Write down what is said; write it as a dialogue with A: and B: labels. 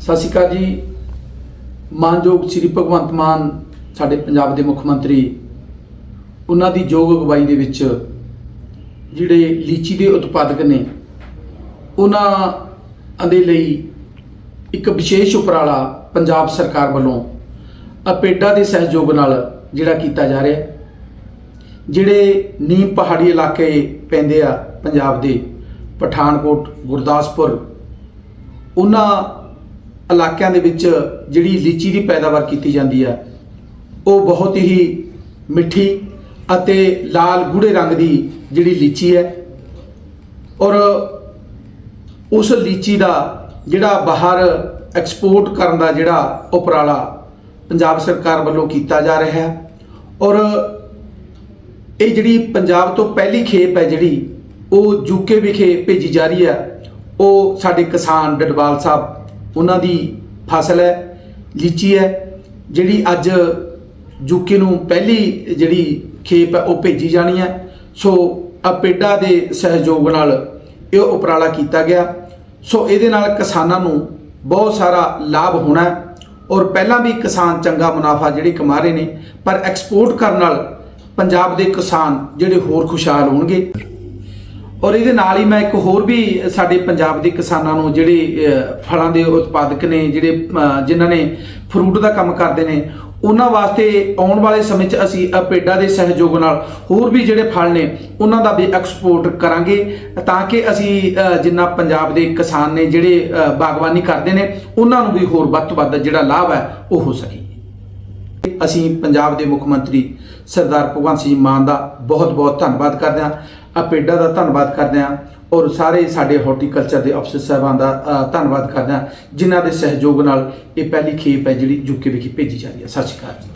A: ਸਤਿ ਸ਼੍ਰੀ ਅਕਾਲ ਜੀ। ਮਾਨਯੋਗ ਸ੍ਰੀ ਭਗਵੰਤ ਮਾਨ, ਸਾਡੇ ਪੰਜਾਬ ਦੇ ਮੁੱਖ ਮੰਤਰੀ, ਉਹਨਾਂ ਦੀ ਯੋਗ ਅਗਵਾਈ ਦੇ ਵਿੱਚ ਜਿਹੜੇ ਲੀਚੀ ਦੇ ਉਤਪਾਦਕ ਨੇ, ਉਹਨਾਂ ਦੇ ਲਈ ਇੱਕ ਵਿਸ਼ੇਸ਼ ਉਪਰਾਲਾ ਪੰਜਾਬ ਸਰਕਾਰ ਵੱਲੋਂ ਅਪੇਡਾ ਦੇ ਸਹਿਯੋਗ ਨਾਲ ਜਿਹੜਾ ਕੀਤਾ ਜਾ ਰਿਹਾ ਜਿਹੜੇ ਨੀਮ ਪਹਾੜੀ ਇਲਾਕੇ ਪੈਂਦੇ ਆ ਪੰਜਾਬ ਦੇ, ਪਠਾਨਕੋਟ, ਗੁਰਦਾਸਪੁਰ, ਉਹਨਾਂ ਇਲਾਕਿਆਂ ਦੇ ਵਿੱਚ ਜਿਹੜੀ ਲੀਚੀ ਦੀ ਪੈਦਾਵਾਰ ਕੀਤੀ ਜਾਂਦੀ ਹੈ ਉਹ ਬਹੁਤ ਹੀ ਮਿੱਠੀ ਅਤੇ ਲਾਲ ਗੂੜੇ ਰੰਗ ਦੀ ਜਿਹੜੀ ਲੀਚੀ ਹੈ। ਔਰ ਉਸ ਲੀਚੀ ਦਾ ਜਿਹੜਾ ਬਾਹਰ ਐਕਸਪੋਰਟ ਕਰਨ ਦਾ ਜਿਹੜਾ ਉਪਰਾਲਾ ਪੰਜਾਬ ਸਰਕਾਰ ਵੱਲੋਂ ਕੀਤਾ ਜਾ ਰਿਹਾ ਹੈ। ਔਰ ਇਹ ਜਿਹੜੀ ਪੰਜਾਬ ਤੋਂ ਪਹਿਲੀ ਖੇਪ ਹੈ ਜਿਹੜੀ, ਉਹ ਯੂਕੇ ਵਿਖੇ ਭੇਜੀ ਜਾ ਰਹੀ ਹੈ, ਉਹ ਸਾਡੇ ਕਿਸਾਨ ਡਡਵਾਲ ਸਾਹਿਬ ਉਹਨਾਂ ਦੀ ਫਸਲ ਹੈ, ਲੀਚੀ ਹੈ, ਜਿਹੜੀ ਅੱਜ ਯੂਕੇ ਨੂੰ ਪਹਿਲੀ ਜਿਹੜੀ ਖੇਪ ਹੈ, ਉਹ ਭੇਜੀ ਜਾਣੀ ਹੈ। ਸੋ ਅਪੇਡਾ ਦੇ ਸਹਿਯੋਗ ਨਾਲ ਇਹ ਉਪਰਾਲਾ ਕੀਤਾ ਗਿਆ। ਸੋ ਇਹਦੇ ਨਾਲ ਕਿਸਾਨਾਂ ਨੂੰ ਬਹੁਤ ਸਾਰਾ ਲਾਭ ਹੋਣਾ ਹੈ ਔਰ ਪਹਿਲਾਂ ਵੀ ਕਿਸਾਨ ਚੰਗਾ ਮੁਨਾਫਾ ਜਿਹੜੇ ਕਮਾ ਰਹੇ ਨੇ, ਪਰ ਐਕਸਪੋਰਟ ਕਰਨ ਨਾਲ ਪੰਜਾਬ ਦੇ ਕਿਸਾਨ ਜਿਹੜੇ ਹੋਰ ਖੁਸ਼ਹਾਲ ਹੋਣਗੇ। ਔਰ ਇਹਦੇ ਨਾਲ ਹੀ ਮੈਂ ਇੱਕ ਹੋਰ ਵੀ ਸਾਡੇ ਪੰਜਾਬ ਦੇ ਕਿਸਾਨਾਂ ਨੂੰ ਜਿਹੜੇ ਫਲਾਂ ਦੇ ਉਤਪਾਦਕ ਨੇ, ਜਿਹੜੇ ਜਿਨ੍ਹਾਂ ਨੇ ਫਰੂਟ ਦਾ ਕੰਮ ਕਰਦੇ ਨੇ, ਉਹਨਾਂ ਵਾਸਤੇ ਆਉਣ ਵਾਲੇ ਸਮੇਂ 'ਚ ਅਸੀਂ ਅਪੇਡਾ ਦੇ ਸਹਿਯੋਗ ਨਾਲ ਹੋਰ ਵੀ ਜਿਹੜੇ ਫਲ ਨੇ, ਉਹਨਾਂ ਦਾ ਵੀ ਐਕਸਪੋਰਟ ਕਰਾਂਗੇ ਤਾਂ ਕਿ ਅਸੀਂ ਜਿੰਨਾ ਪੰਜਾਬ ਦੇ ਕਿਸਾਨ ਨੇ ਜਿਹੜੇ ਬਾਗਬਾਨੀ ਕਰਦੇ ਨੇ, ਉਹਨਾਂ ਨੂੰ ਵੀ ਹੋਰ ਵੱਧ ਤੋਂ ਵੱਧ ਜਿਹੜਾ ਲਾਭ ਹੈ, ਉਹ ਹੋ ਸਕੇ। ਅਸੀਂ ਪੰਜਾਬ ਦੇ ਮੁੱਖ ਮੰਤਰੀ ਸਰਦਾਰ ਭਗਵੰਤ ਸਿੰਘ ਮਾਨ ਦਾ ਬਹੁਤ ਬਹੁਤ ਧੰਨਵਾਦ ਕਰਦੇ ਹਾਂ। ਅਪੇਡਾ ਦਾ ਧੰਨਵਾਦ ਕਰਦੇ ਹਾਂ ਔਰ ਸਾਰੇ ਸਾਡੇ ਹਾਰਟੀਕਲਚਰ ਦੇ ਅਫਸਰ ਸਾਹਿਬਾਨ ਦਾ ਧੰਨਵਾਦ ਕਰਦੇ ਹਾਂ, ਜਿਨ੍ਹਾਂ ਦੇ ਸਹਿਯੋਗ ਨਾਲ ਇਹ ਪਹਿਲੀ ਖੇਪ ਹੈ ਜਿਹੜੀ ਯੂਕੇ ਵਿਖੇ ਭੇਜੀ ਜਾ ਰਹੀ ਹੈ। ਸਤਿ ਸ਼੍ਰੀ ਅਕਾਲ ਜੀ।